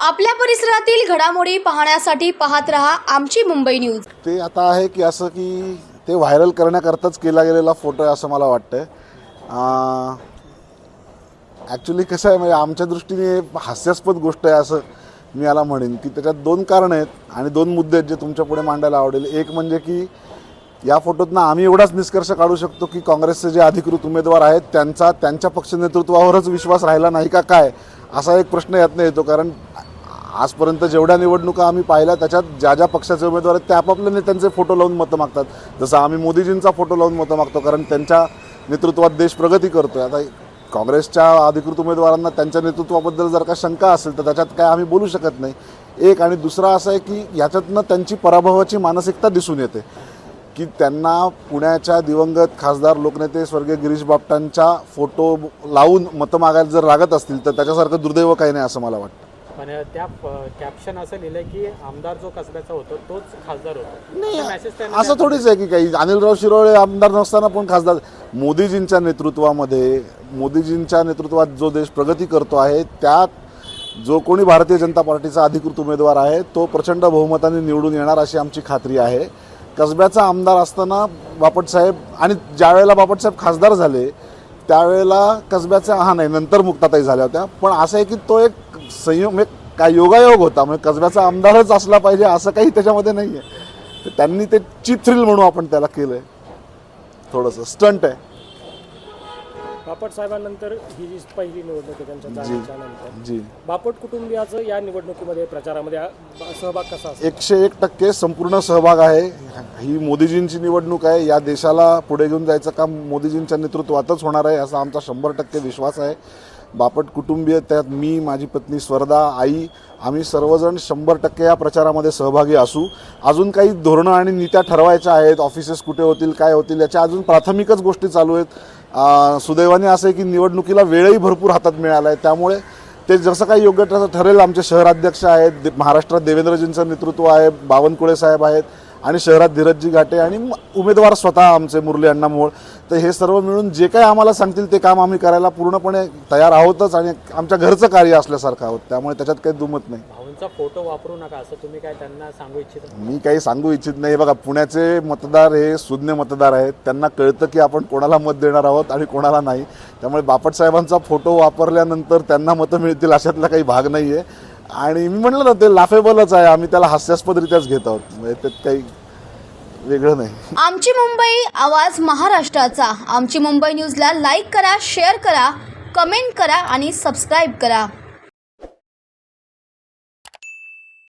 आपल्या परिसरातील घडामोडी पाहण्यासाठी पाहत रहा आमची मुंबई न्यूज. ते आता आहे की असं की ते व्हायरल करण्याकरताच केला गेलेला फोटो आहे असं मला वाटतं ॲक्च्युली कसं आहे म्हणजे आमच्या दृष्टीने हास्यास्पद गोष्ट आहे असं मी याला म्हणेन की त्याच्यात दोन कारणं आहेत आणि दोन मुद्दे आहेत जे तुमच्यापुढे मांडायला आवडेल. एक म्हणजे की या फोटोतनं आम्ही एवढाच निष्कर्ष काढू शकतो की काँग्रेसचे जे अधिकृत उमेदवार आहेत त्यांचा त्यांच्या पक्ष नेतृत्वावरच विश्वास राहिला नाही का काय? असा एक प्रश्न यातनं येतो. कारण आजपर्यंत जेवढ्या निवडणुका आम्ही पाहिल्या त्याच्यात ज्या ज्या पक्षाचे उमेदवार आहेत ते आपापल्या नेत्यांचे फोटो लावून मतं मागतात. जसं आम्ही मोदीजींचा फोटो लावून मतं मागतो कारण त्यांच्या नेतृत्वात देश प्रगती करतोय. आता काँग्रेसच्या अधिकृत उमेदवारांना त्यांच्या नेतृत्वाबद्दल जर का शंका असेल तर त्याच्यात काय आम्ही बोलू शकत नाही. एक आणि दुसरा असं आहे की याच्यातनं त्यांची पराभवाची मानसिकता दिसून येते. की त्यांना पुण्याच्या दिवंगत खासदार लोकनेते स्वर्गीय गिरीश बापटांच्या फोटो लावून मतं मागायला जर लागत असतील तर त्याच्यासारखं दुर्दैव काही नाही असं मला वाटतं. पण त्या कॅप्शन असं लिहिलंय की आमदार जो कसब्याचा होतो तोच खासदार होतो. त्यांना असं थोडीच आहे की काही. अनिलराव शिरोळे आमदार नसताना पण खासदार. मोदीजींच्या नेतृत्वामध्ये मोदीजींच्या नेतृत्वात जो देश प्रगती करतो आहे त्यात जो कोणी भारतीय जनता पार्टीचा अधिकृत उमेदवार आहे तो प्रचंड बहुमताने निवडून येणार अशी आमची खात्री आहे. कसब्याचा आमदार असताना बापटसाहेब आणि ज्यावेळेला बापटसाहेब खासदार झाले त्यावेळेला कसब्याचा हा नाही नंतर मुक्ताताई झाल्या होत्या. पण असं आहे की तो एक संयोग एक काय योगायोग होता. म्हणजे कसब्याचा आमदारच असला पाहिजे असं काही त्याच्यामध्ये नाही आहे तर त्यांनी ते चिप थ्रिल म्हणून आपण त्याला केलं आहे थोडंसं स्टंट आहे. बापट साहेबांनंतर ही जी पहिली निवडणूक आहे त्यांच्या जाण्याच्या नंतर जी. बापट कुटुंबियाचं या निवडणुकीमध्ये प्रचारामध्ये आ- सहभाग कसा एकशे एक टक्के संपूर्ण सहभाग आहे. ही मोदीजींची निवडणूक आहे. या देशाला पुढे घेऊन जायचं काम मोदीजींच्या नेतृत्वातच होणार आहे असा आमचा शंभर टक्के विश्वास आहे. बापट कुटुंबीय त्यात मी माझी पत्नी स्वर्धा आई आम्ही सर्वजण शंभर टक्के या प्रचारामध्ये सहभागी असू. अजून काही धोरणं आणि नीत्या ठरवायच्या आहेत ऑफिसेस कुठे होतील काय होतील याच्या अजून प्राथमिकच गोष्टी चालू आहेत. सुदैवाने असं आहे की निवडणुकीला वेळही भरपूर हातात मिळाला आहे त्यामुळे ते जसं काही योग्य ठरेल. आमचे शहराध्यक्ष आहेत महाराष्ट्रात देवेंद्रजींचं नेतृत्व आहे बावनकुळे साहेब आहेत आणि शहरात धीरजजी घाटे आणि उमेदवार स्वतः आमचे मुरली अण्णा मोहोळ. तर हे सर्व मिळून जे काही आम्हाला सांगतील ते काम आम्ही करायला पूर्णपणे तयार आहोतच आणि आमच्या घरचं कार्य असल्यासारखं आहोत. त्यामुळे त्याच्यात काही दुमत नाही. भाऊंचा फोटो वापरू नका असं तुम्ही काय त्यांना सांगू इच्छिता मी काही सांगू इच्छित नाही. बघा पुण्याचे मतदार हे सुज्ञ मतदार आहेत. त्यांना कळतं की आपण कोणाला मत देणार आहोत आणि कोणाला नाही. त्यामुळे बापट साहेबांचा फोटो वापरल्यानंतर त्यांना मतं मिळतील अशातला काही भाग नाही आहे आणि मी म्हटलं ना ते लाफेबलच आहे. आम्ही त्याला हास्यास्पदरित्याच घेत आहोत. म्हणजे त्यात काही वेगळं नाही. आमची मुंबई आवाज महाराष्ट्राचा. आमची मुंबई न्यूजला लाईक करा शेअर करा कमेंट करा आणि सबस्क्राईब करा.